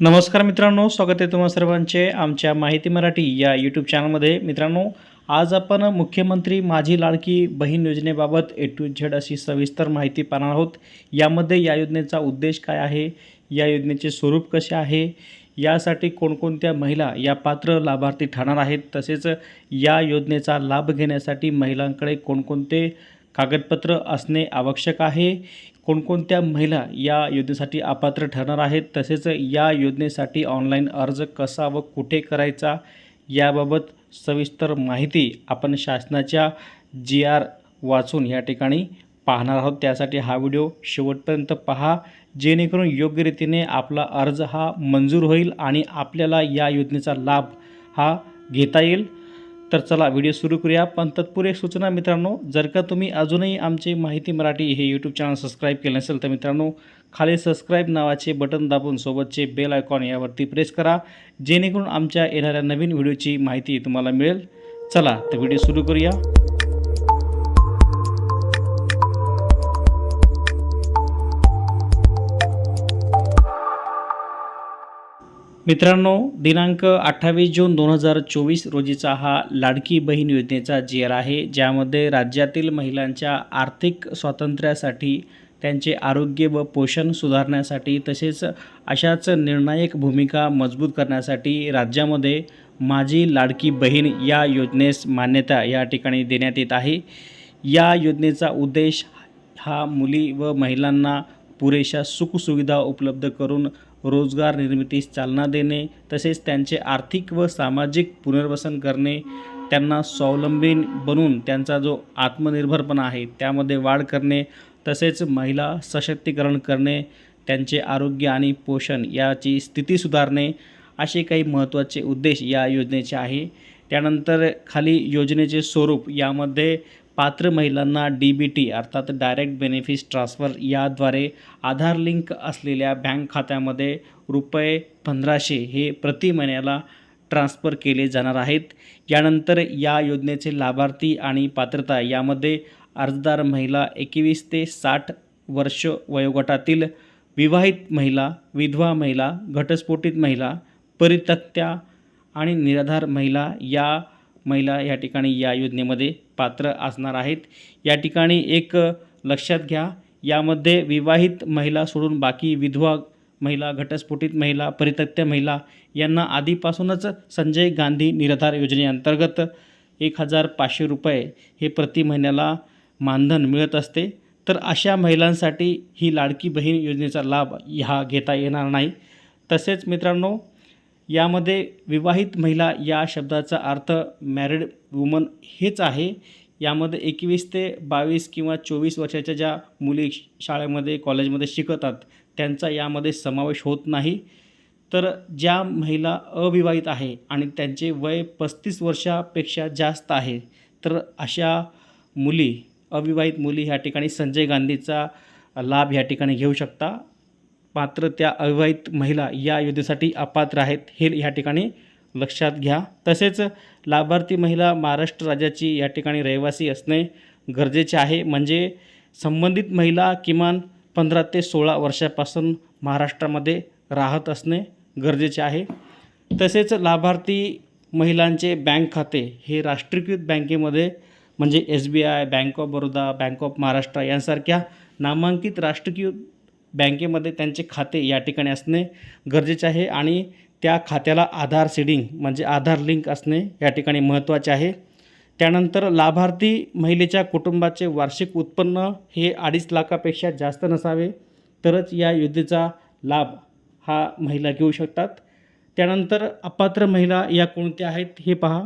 नमस्कार मित्रांनो स्वागत आहे तुम्हा सर्वांचे आमच्या माहिती मराठी या यूट्यूब चॅनलमध्ये मित्रांनो आज आपण मुख्यमंत्री माझी लाडकी बहीण योजनेबाबत ए टू झेड अशी सविस्तर माहिती पाहणार आहोत. यामध्ये या योजनेचा उद्देश काय आहे? या योजनेचे स्वरूप कसे आहे? यासाठी कोणकोणत्या महिला या पात्र लाभार्थी ठरणार आहेत? तसेच या योजनेचा लाभ घेण्यासाठी महिलांकडे कोणकोणते कागदपत्र असणे आवश्यक आहे. कोणकोणत्या महिला या योजनेसाठी अपात्र ठरणार आहेत? तसेच या योजनेसाठी ऑनलाईन अर्ज कसा व कुठे करायचा? याबाबत सविस्तर माहिती आपण शासनाच्या जी आर वाचून या ठिकाणी पाहणार आहोत. त्यासाठी हा व्हिडिओ शेवटपर्यंत पहा. जेणेकरून योग्य रीतीने आपला अर्ज हा मंजूर होईल आणि आपल्याला या योजनेचा लाभ हा घेता येईल. तर चला व्हिडिओ सुरू करूया. पण तत्पूर्वी एक सूचना मित्रांनो जर का तुम्ही अजूनही आमचे माहिती मराठी हे यूट्यूब चॅनल सबस्क्राईब केले नसेल तर मित्रांनो खाली सबस्क्राईब नावाचे बटन दाबून सोबतचे बेल आयकॉन यावरती प्रेस करा. जेणेकरून आमच्या येणाऱ्या नवीन व्हिडिओची माहिती तुम्हाला मिळेल. चला तर व्हिडिओ सुरू करूया. मित्रांनो दिनांक अठ्ठावीस जून दोन हजार चोवीस रोजीचा हा लाडकी बहीण योजनेचा जी आर आहे ज्यामध्ये राज्यातील महिलांच्या आर्थिक स्वातंत्र्यासाठी त्यांचे आरोग्य व पोषण सुधारण्यासाठी तसेच अशाच निर्णायक भूमिका मजबूत करण्यासाठी राज्यामध्ये माझी लाडकी बहीण या योजनेस मान्यता या ठिकाणी देण्यात येत आहे. या योजनेचा उद्देश हा मुली व महिलांना पुरेशा सुखसुविधा उपलब्ध करून रोजगार निर्मितीस चालना देणे तसेच त्यांचे आर्थिक व सामाजिक पुनर्वसन करणे त्यांना स्वावलंबी बनून त्यांचा जो आत्मनिर्भरपणा आहे त्यामध्ये वाढ करणे तसेच महिला सशक्तीकरण करणे त्यांचे आरोग्य आणि पोषण याची स्थिती सुधारणे असे काही महत्त्वाचे उद्देश या योजनेचे आहे. त्यानंतर खाली योजनेचे स्वरूप यामध्ये पात्र महिलांना डी बी टी अर्थात डायरेक्ट बेनिफिट ट्रान्सफर याद्वारे आधार लिंक असलेल्या बँक खात्यामध्ये रुपये पंधराशे हे प्रति महिन्याला ट्रान्स्फर केले जाणार आहेत. यानंतर या योजनेचे लाभार्थी आणि पात्रता यामध्ये अर्जदार महिला एकवीस ते साठ वर्ष वयोगटातील विवाहित महिला विधवा महिला घटस्फोटित महिला परित्यक्त्या आणि निराधार महिला या महिला या ठिकाणी या योजनेमध्ये पात्र असणार आहेत. या ठिकाणी एक लक्षात घ्या. यामध्ये विवाहित महिला सोडून बाकी विधवा महिला घटस्फोटित महिला परित्यक्त्या महिला यांना आधीपासूनच संजय गांधी निराधार योजनेअंतर्गत एक हजार पाचशे रुपये हे प्रति महिन्याला मानधन मिळत असते. तर अशा महिलांसाठी ही लाडकी बहीण योजनेचा लाभ हा घेता येणार नाही. तसेच मित्रांनो यामध्ये विवाहित महिला या शब्दाचा अर्थ मॅरिड वुमन हेच आहे. यामध्ये एकवीस ते बावीस किंवा चोवीस वर्षाच्या ज्या मुली शाळेमध्ये कॉलेजमध्ये शिकतात त्यांचा यामध्ये समावेश होत नाही. तर ज्या महिला अविवाहित आहे आणि त्यांचे वय पस्तीस वर्षापेक्षा जास्त आहे तर अशा मुली अविवाहित मुली ह्या ठिकाणी संजय गांधीचा लाभ ह्या ठिकाणी घेऊ शकता. मात्र त्या अविवाहित महिला या योजनेसाठी अपात्र आहेत हे या ठिकाणी लक्षात घ्या. तसेच लाभार्थी महिला महाराष्ट्र राज्याची या ठिकाणी रहिवासी असणे गरजेचे आहे. म्हणजे संबंधित महिला किमान पंधरा ते सोळा वर्षापासून महाराष्ट्रामध्ये राहत असणे गरजेचे आहे. तसेच लाभार्थी महिलांचे बँक खाते हे राष्ट्रीयकृत बँकेमध्ये म्हणजे S B I bank of Baroda bank of Maharashtra यांसारख्या नामांकित राष्ट्रीयकृत बँकेमध्ये त्यांचे खाते या ठिकाणी असणे गरजेचे आहे आणि त्या खात्याला आधार सीडिंग म्हणजे आधार लिंक असणे या ठिकाणी महत्त्वाचे आहे. त्यानंतर लाभार्थी महिलेच्या कुटुंबाचे वार्षिक उत्पन्न हे अडीच लाखापेक्षा जास्त नसावे तरच या योजनेचा लाभ हा महिला घेऊ शकतात. त्यानंतर अपात्र महिला या कोणत्या आहेत हे पहा.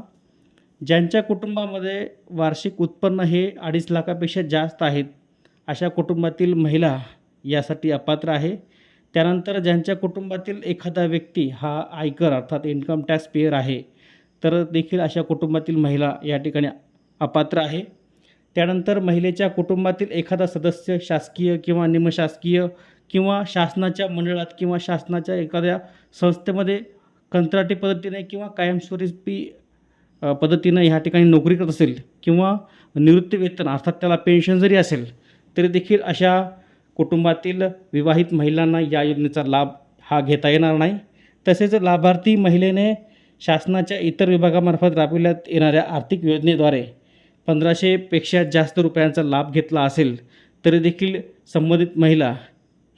ज्यांच्या कुटुंबामध्ये वार्षिक उत्पन्न हे अडीच लाखापेक्षा जास्त आहेत अशा कुटुंबातील महिला यासाठी अपात्र आहे. त्यानंतर ज्यांच्या कुटुंबातील एखादा व्यक्ती हा आयकर अर्थात इन्कम टॅक्स पेयर आहे तर देखील अशा कुटुंबातील महिला या ठिकाणी अपात्र आहे. त्यानंतर महिलेच्या कुटुंबातील एखादा सदस्य शासकीय किंवा निमशासकीय किंवा शासनाच्या मंडळात किंवा शासनाच्या एखाद्या संस्थेमध्ये कंत्राटी पद्धतीने किंवा कायमस्वरूपी पद्धतीनं ह्या ठिकाणी नोकरी करत असेल किंवा निवृत्तीवेतन अर्थात त्याला पेन्शन जरी असेल तरी देखील अशा कुटुंबातील विवाहित महिलांना या योजनेचा लाभ हा घेता येणार नाही. तसेच लाभार्थी महिलेने शासनाच्या इतर विभागामार्फत राबविण्यात येणाऱ्या आर्थिक योजनेद्वारे पंधराशेपेक्षा जास्त रुपयांचा लाभ घेतला असेल तरी देखील संबंधित महिला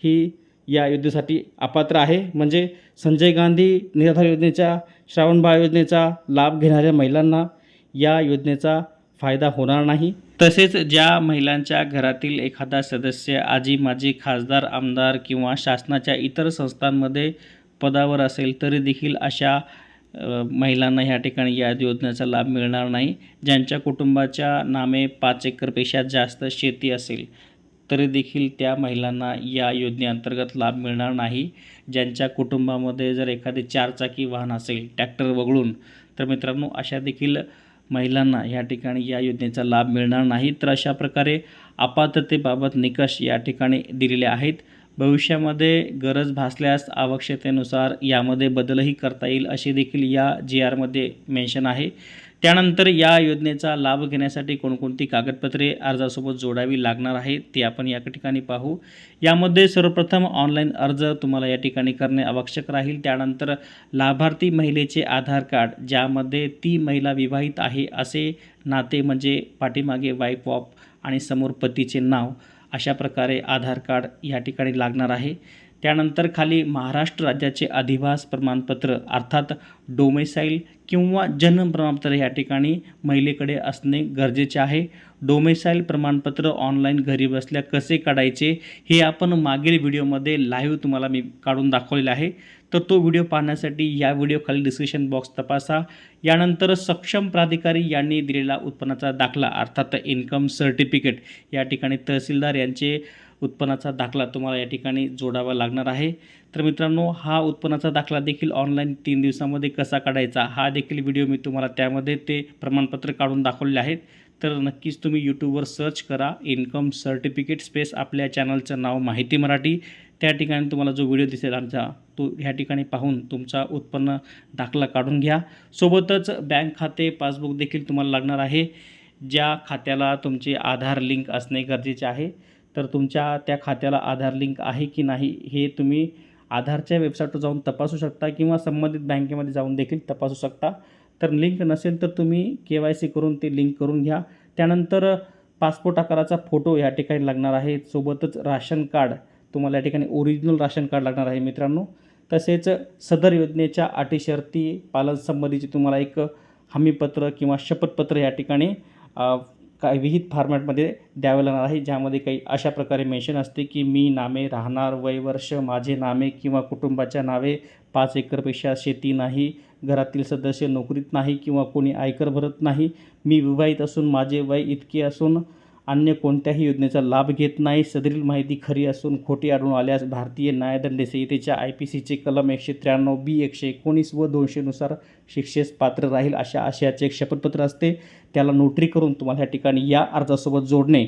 ही या योजनेसाठी अपात्र आहे. म्हणजे संजय गांधी निराधार योजनेच्या श्रावणबाळ योजनेचा लाभ घेणाऱ्या महिलांना या योजनेचा फायदा होणार नाही. तसेच ज्या महिलांच्या घरातील एखादा सदस्य आजी माजी खासदार आमदार किंवा शासनाच्या इतर संस्थांमध्ये पदावर असेल तरी देखील अशा महिलांना ह्या ठिकाणी या योजनेचा लाभ मिळणार नाही. ज्यांच्या कुटुंबाच्या नामे पाच एकरपेक्षा जास्त शेती असेल तरी देखील त्या महिलांना या योजनेअंतर्गत लाभ मिळणार नाही. ज्यांच्या कुटुंबामध्ये जर एखादे चारचाकी वाहन असेल ट्रॅक्टर वगळून तर मित्रांनो अशा देखील महिलांना या ठिकाणी या योजनेचा लाभ मिळणार नाही तर अशा प्रकारे अपात्रतेबाबत निकष या ठिकाणी दिलेले आहेत. भविष्यामध्ये गरज भासल्यास आवश्यकतेनुसार यामध्ये बदलही करता येईल असे देखील या जी आरमध्ये मेन्शन आहे. त्यानंतर या योजनेचा लाभ घेण्यासाठी कोणकोणती कागदपत्रे अर्जासोबत जोडावी लागणार आहे ते आपण या ठिकाणी पाहू. यामध्ये सर्वप्रथम ऑनलाईन अर्ज तुम्हाला या ठिकाणी करणे आवश्यक राहील. त्यानंतर लाभार्थी महिलेचे आधार कार्ड ज्यामध्ये ती महिला विवाहित आहे असे नाते म्हणजे पाठीमागे वाईफ ऑफ आणि समोर पतीचे नाव अशा प्रकारे आधार कार्ड या ठिकाणी लागणार आहे. त्यानंतर खाली महाराष्ट्र राज्याचे अधिवास प्रमाणपत्र अर्थात डोमेसाईल किंवा जन्म प्रमाणपत्र या ठिकाणी महिलेकडे असणे गरजेचे आहे. डोमेसाईल प्रमाणपत्र ऑनलाईन घरी बसल्या कसे काढायचे हे आपण मागील व्हिडिओमध्ये लाईव्ह तुम्हाला मी काढून दाखवलेलं आहे. तर तो व्हिडिओ पाहण्यासाठी या व्हिडिओखाली डिस्क्रिप्शन बॉक्स तपासा. यानंतर सक्षम प्राधिकारी यांनी दिलेला उत्पन्नाचा दाखला अर्थात इन्कम सर्टिफिकेट या ठिकाणी तहसीलदार यांचे उत्पन्नाचा दाखला तुम्हाला या ठिकाणी जोडावा लागणार आहे. तर मित्रांनो हा उत्पन्नाचा दाखला देखील ऑनलाईन तीन दिवसामध्ये कसा काढायचा हा देखील व्हिडिओ मी तुम्हाला त्यामध्ये ते प्रमाणपत्र काढून दाखवले आहेत. तर नक्कीच तुम्ही यूट्यूबवर सर्च करा इन्कम सर्टिफिकेट स्पेस आपल्या चॅनलचं नाव माहिती मराठी. त्या ठिकाणी तुम्हाला जो व्हिडिओ दिसेल आमचा तो ह्या ठिकाणी पाहून तुमचा उत्पन्न दाखला काढून घ्या. सोबतच बँक खाते पासबुक देखील तुम्हाला लागणार आहे. ज्या खात्याला तुमचे आधार लिंक असणे गरजेचे आहे. तर तुमच्या त्या खात्याला आधार लिंक आहे की नाही हे तुम्ही आधारच्या वेबसाईटवर जाऊन तपासू शकता किंवा संबंधित बँकेमध्ये जाऊन देखील तपासू शकता. तर लिंक नसेल तर तुम्ही के वाय सी करून ते लिंक करून घ्या. त्यानंतर पासपोर्ट आकाराचा फोटो या ठिकाणी लागणार आहे. सोबतच राशन कार्ड तुम्हाला या ठिकाणी ओरिजिनल राशन कार्ड लागणार आहे मित्रांनो. तसेच सदर योजनेच्या अटी शर्ती पालन संबंधीचे तुम्हाला एक हमीपत्र किंवा शपथपत्र या ठिकाणी काय काही विहित फॉर्मॅटमध्ये द्यावं लागणार आहे ज्यामध्ये काही अशा प्रकारे मेन्शन असते की मी नामे राहणार वय वर्ष माझे नामे किंवा कुटुंबाच्या नावे पाच एकरपेक्षा शेती नाही घरातील सदस्य नोकरीत नाही किंवा कोणी आयकर भरत नाही मी विवाहित असून माझे वय इतके असून अन्य कोणत्याही योजनेचा लाभ घेत नाही. सदरील माहिती खरी असून खोटी आढळून आल्यास भारतीय न्यायदंड संहितेच्या आय पी सीचे कलम एकशे त्र्याण्णव बी एकशे एकोणीस व दोनशेनुसार शिक्षेस पात्र राहील अशा आशयाचे एक शपथपत्र असते. त्याला नोटरी करून तुम्हाला या ठिकाणी या अर्जासोबत जोडणे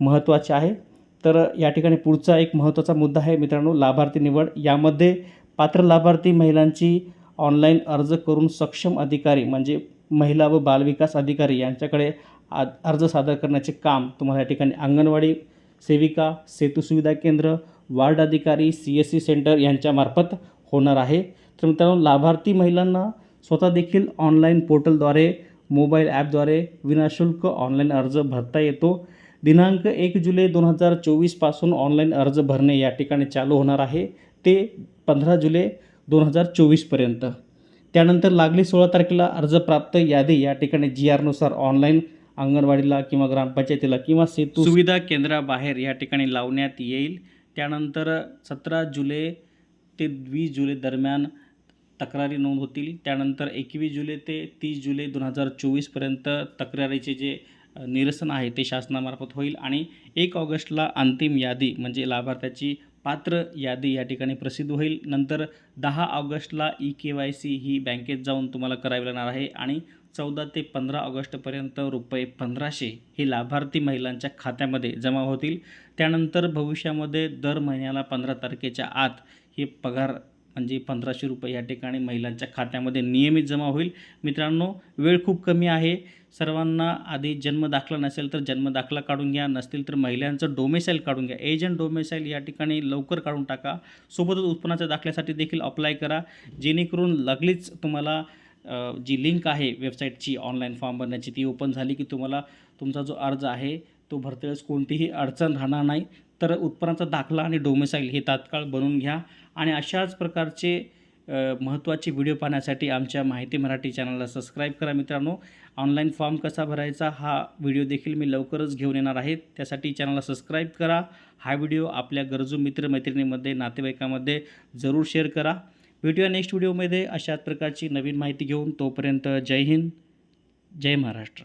महत्त्वाचे आहे. तर या ठिकाणी पुढचा एक महत्त्वाचा मुद्दा आहे मित्रांनो लाभार्थी निवड. यामध्ये पात्र लाभार्थी महिलांची ऑनलाईन अर्ज करून सक्षम अधिकारी म्हणजे महिला व बालविकास अधिकारी यांच्याकडे आ अर्ज सादर करण्याचे काम तुम्हाला या ठिकाणी अंगणवाडी सेविका सेतू सुविधा केंद्र वार्ड अधिकारी सी एस सी सेंटर यांच्यामार्फत होणार आहे. तर मित्रांनो लाभार्थी महिलांना स्वतः देखील ऑनलाईन पोर्टलद्वारे मोबाईल ॲपद्वारे विनाशुल्क ऑनलाईन अर्ज भरता येतो. दिनांक एक जुलै दोन हजार चोवीसपासून ऑनलाईन अर्ज भरणे या ठिकाणी चालू होणार आहे. ते पंधरा जुलै दोन हजार चोवीसपर्यंत त्यानंतर लागली सोळा तारखेला अर्ज प्राप्त यादी या ठिकाणी जी आरनुसार ऑनलाईन अंगणवाडीला किंवा ग्रामपंचायतीला किंवा सेतू सुविधा केंद्राबाहेर या ठिकाणी लावण्यात येईल. त्यानंतर सतरा जुलै ते वीस जुलै दरम्यान तक्रारी नोंद होतील. त्यानंतर एकवीस जुलै ते तीस जुलै दोन हजार चोवीसपर्यंत तक्रारीचे जे निरसन आहे ते शासनामार्फत होईल आणि एक ऑगस्टला अंतिम यादी म्हणजे लाभार्थ्याची पात्र यादी या ठिकाणी प्रसिद्ध होईल. नंतर दहा ऑगस्टला ई के वाय सी ही बँकेत जाऊन तुम्हाला करावी लागणार आहे आणि चौदा ते पंधरा ऑगस्टपर्यंत रुपये पंधराशे हे लाभार्थी महिलांच्या खात्यामध्ये जमा होतील. त्यानंतर भविष्यामध्ये दर महिन्याला पंधरा तारखेच्या आत हे पगार म्हणजे पंधराशे रुपये या ठिकाणी महिलांच्या खात्यामध्ये नियमित जमा होईल. मित्रांनो वेळ खूप कमी आहे. सर्वांना आधी जन्मदाखला नसेल तर जन्मदाखला काढून घ्या नसतील तर महिलांचं डोमेसाईल काढून घ्या. एजंट डोमेसाईल या ठिकाणी लवकर काढून टाका. सोबतच उत्पन्नाच्या दाखल्यासाठी देखील अप्लाय करा. जेणेकरून लगलीच तुम्हाला जी लिंक आहे वेबसाईटची ऑनलाईन फॉर्म भरण्याची ती ओपन झाली की तुम्हाला तुमचा जो अर्ज आहे तो भरतेवेळेस कोणतीही अडचण राहणार नाही. तर उत्पन्नाचा दाखला आणि डोमेसाईल हे तात्काळ बनवून घ्या. आणि अशाच प्रकारचे महत्त्वाचे व्हिडिओ पाहण्यासाठी आमच्या माहिती मराठी चॅनलला सबस्क्राईब करा मित्रांनो. ऑनलाईन फॉर्म कसा भरायचा हा व्हिडिओ देखील मी लवकरच घेऊन येणार आहे. त्यासाठी चॅनलला सबस्क्राईब करा. हा व्हिडिओ आपल्या गरजू मित्रमैत्रिणीमध्ये नातेवाईकामध्ये जरूर शेअर करा. भेटूया नेक्स्ट व्हिडिओमध्ये अशाच प्रकारची नवीन माहिती घेऊन तोपर्यंत जय हिंद जय महाराष्ट्र.